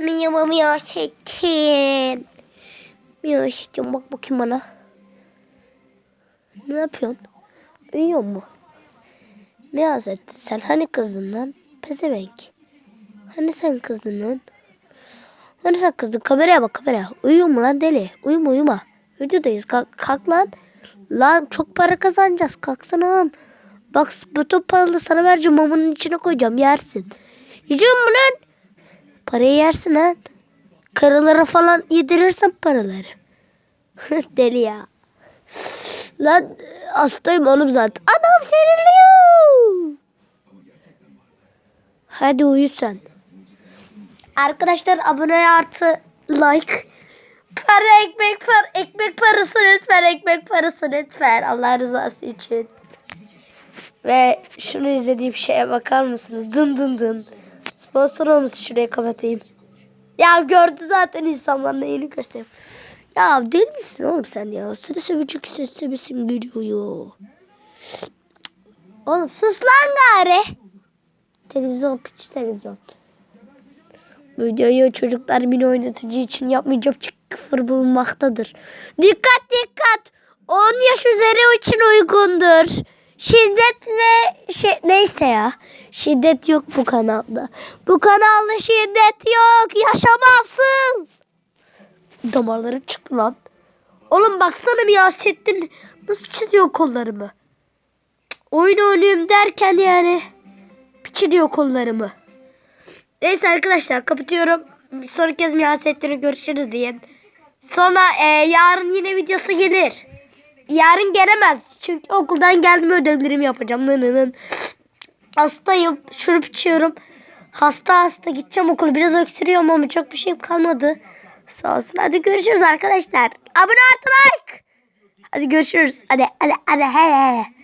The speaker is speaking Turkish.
Merhaba Miyasettin. Miyasettin bak bakayım bana. Ne yapıyorsun? Uyuyor mu? Miyasettin sen hani kızdın lan? Hani sen kızdın lan? Hani sen kızdın? Kameraya bak kameraya. Uyuyor mu lan deli? Uyuma uyuma. Videodayız. Kalk, kalk lan. Lan çok para kazanacağız. Kalksana oğlum. Bak bütün paraları sana vereceğim. Mamanın içine koyacağım. Yersin. Yiyeceğim mi lan? Parayı yersin lan. Karılara falan yedirirsen paraları. Deli ya. Lan hastayım oğlum zaten. Anam seriliyor. Hadi uyu sen. Arkadaşlar abone artı like. Para ekmek par ekmek parası lütfen ekmek parası lütfen Allah rızası için. Ve şunu izlediğim şeye bakar mısınız? Dın dın dın. Sponsor olmuş şuraya kapatayım. Ya gördü zaten insanlar neyini göstereyim. Ya deli misin oğlum sen ya? Sıra sövecek ses sebesin geliyor. Oğlum sus lan gari. Televizyon piç televizyon. Videoyu çocuklar mini oynatıcı için yapmayacağım çünkü küfür bulunmaktadır. Dikkat dikkat. 10 yaş üzeri için uygundur. Şiddet ve şey neyse ya. Şiddet yok bu kanalda. Bu kanalda şiddet yok. Yaşamazsın. Damarları çıktı lan. Oğlum baksana Miyasettin nasıl çiziyor kollarımı. Oyun oynuyorum derken yani piçiliyor kollarımı. Neyse arkadaşlar kapatıyorum. Bir sonraki kez Miyasettin'e görüşürüz diye. Sonra e, yarın yine videosu gelir. Yarın gelemez. Çünkü okuldan geldim ödevlerimi yapacağım. Nın nın nın. Hastayım. Şurup içiyorum. Hasta hasta gideceğim okula. Biraz öksürüyorum ama çok bir şeyim kalmadı. Sağ olsun. Hadi görüşürüz arkadaşlar. Abone artı like. Hadi görüşürüz. Hadi hadi hadi. He.